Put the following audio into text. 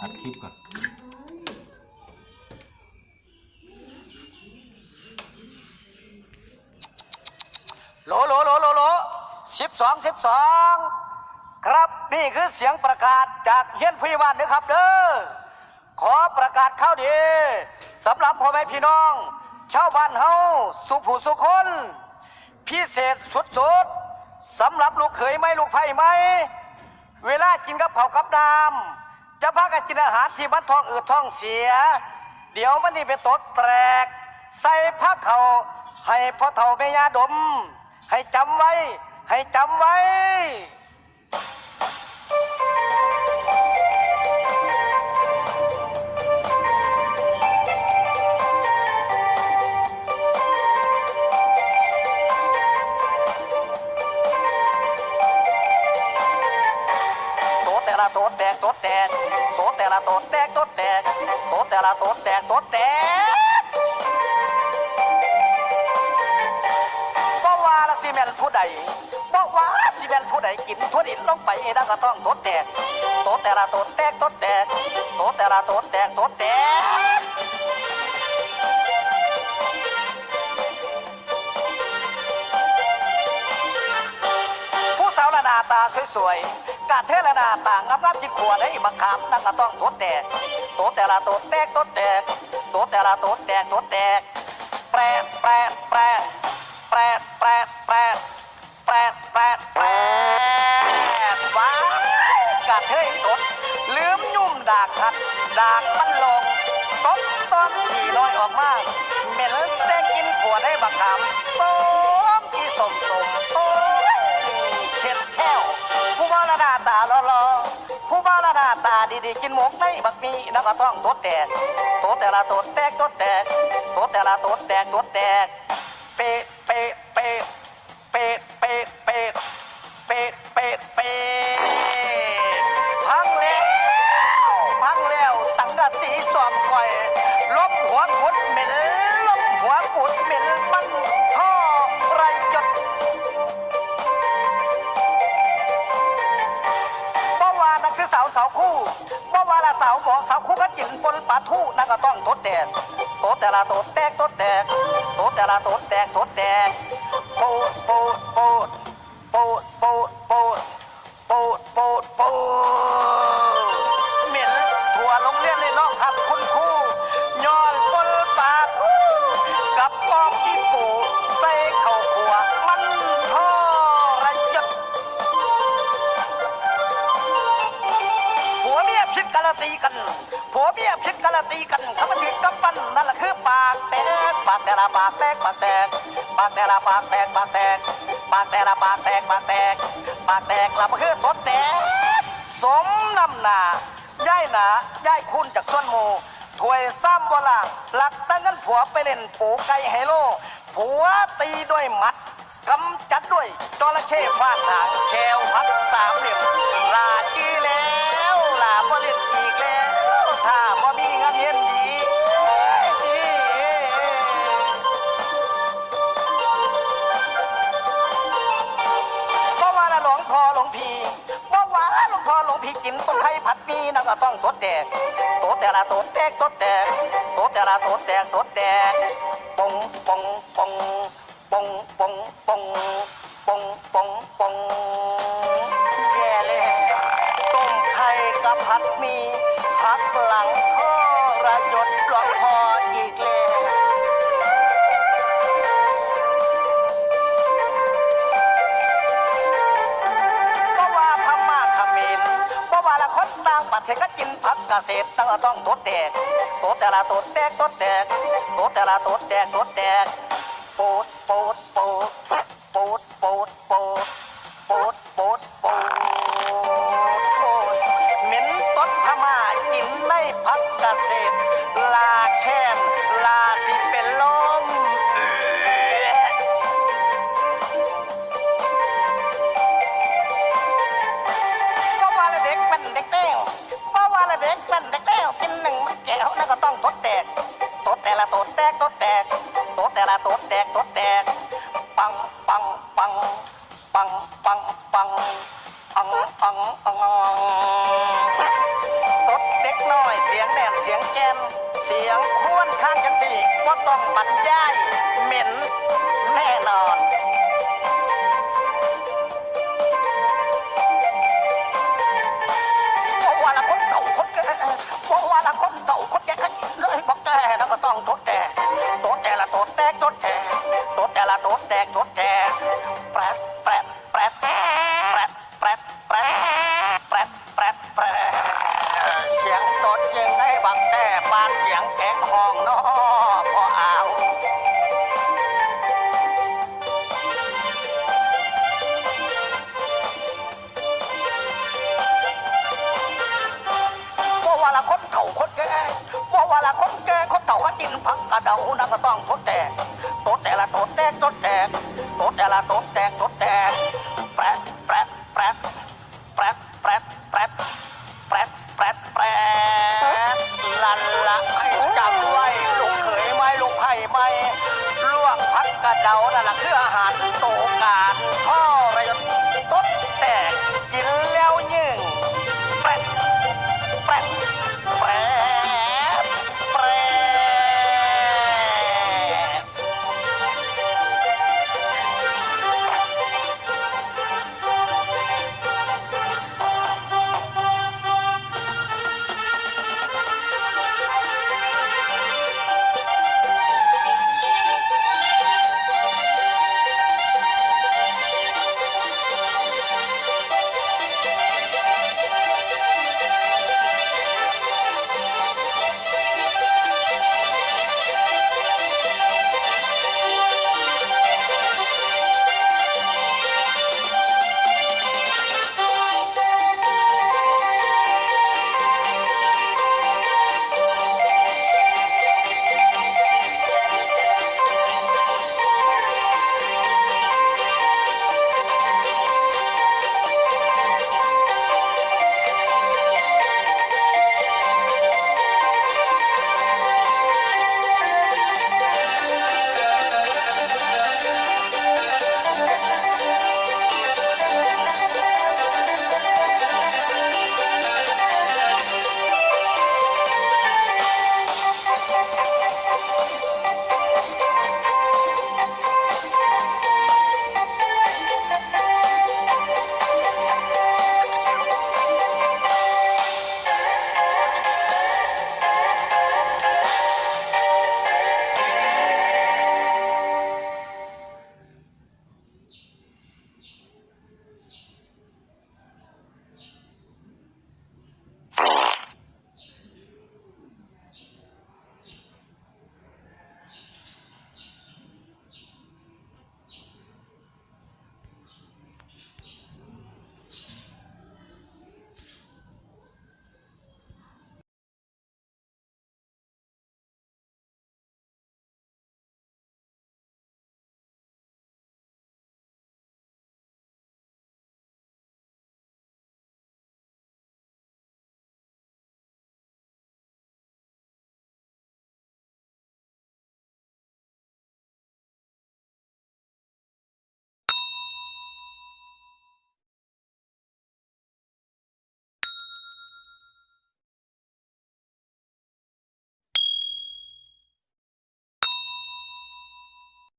อัดคลิปก่อนโหลโหลโหลโหลโหลสิบสองสิบสองครับนี่คือเสียงประกาศจากเฮียนผู้ใหญ่บ้านนะครับเด้อขอประกาศเข้าวดีสำหรับพ่อแม่พี่น้องชาวบ้านเฮาสุผู้สุคนพิเศษสุดๆสำหรับลูกเขยไหมลูกไผ่ไหมเวลากินกับเผากับน้ำจะพากัน กินอาหารที่มันท้องอืดท้องเสีย เดี๋ยวมันนี่ไปตดแตก ใส่ผักเขาให้พ่อเฒ่าแม่ยาดม ให้จำไว้ ให้จำไว้ ม่นผู้ใดบ่ว่าสิแม่นผู้ใดกินทั่วดินลงไปแล้วก็ต้องโตแตกโตแต่ละโตแตกโตแตกโตแต่ละโตแตกโตแตกผู้สาวละนาตาสวยๆกาเทละนาต่างงับงับจิกขวดให้บังคับนั่นก็ต้องโตแตกโตแต่ละโตแตกโตแตกโตแต่ละโตแตกโตแตกแปรแปรแปร ออกมาเหม็นแต่กินขวดให้บังคับส้มกี่สมสมโตเช็ดแค้วผู้บ่าวละหน้าตาหล่อผู้บ่าวละหน้าตาดีๆ กินหมกในบักมีแล้วก็ต้องตดแตกโตดแต่ละตดแตกตดแตกตดแต่ละตดแตกตดแตกเปะเปะเปะเปะเปะเปะเปะเปเป๊ะ บ่ว่านักศึกษาสาวคู่บ่าว่าละสาวบอกสาวคู่ก็จินบนปลาทู่นั่นก็ต้องโตดแตกโตดแต่ละโตดแตกโตดแตกโตดแต่ละโตดแตกโตดแตกปดโปดโปดโปดโปดโปดโปดโปดโปด ตีกันผัวเมียพิษกันละตีกันเขมาถึงกำปั้นนั่นแหละคือปากแตกปากแต่ละปากแตกปากแตกปากแต่ละปากแตกปากแตกปากแต่ละปากแตกปากแตกปากแตกละมันคือตดแตกสมน้ำหนาย่ายหนาย่ายคุณจากส่วนหมูถวยซ้ำวลาหลักตั้งกันผัวไปเล่นปูไก่ไฮโลผัวตีด้วยหมัดกำจัดด้วยจระเข้ฟาดหางแควพัดสามเหลี่ยมลาจีแล้วลาบ่เล่นอีกแล้ว ถ้าบ่มีงานเย็นดีเพราะว่าละหลวงพ่อหลวงพี่เพราะว่าหลวงพ่อหลวงพี่กินต้นไทรผัดมีนั่นก็ต้องตดแตกตดแต่ละตดแตกตดแตกตดแต่ละตดแตกตดแตกปงปงปง ต่างก็กินผักเกษตรต้องต้องตดแตกตดแต่ละตดแตกตดแตกตดแต่ละตดแตกตดแตกปวดปูดปูดปูด กตดแต่ละตดแตกตดแตกตดแต่ละตดแตกตดแตก ปังปังปังปังปังปังปังปังปังตดเด็กน้อยเสียงแน่นเสียงแกนเสียงบ้วนข้างจังสี่ว่าต้องบรรยายเหม็นแน่นอนว่าละคนเต่าคนว่าละคนเต่าคน องทดแต่โตดแต่ละโตดแตกโตดแต่โตดแต่ละโตดแตกโตดแต่แปรแปรแปรแปรแปรแปรแปรแปรแปรเสียงตดยิงในบังแต่ปานเสียงแกงห้อง พักกระเดาหนะก็ต้องทดแตกทดแต่ละทดแตกทดแตกทดแต่ละทดแตกทดแตกแปรแปรแปรแปรแปรแปรแปรแปรแปรลันละให้จำไว้ลูกเขยไม่ลูกไผ่ไม่ลวกพักกระเดานั่นแหละคืออาหารโตการพ่อรยศทดแตกกิน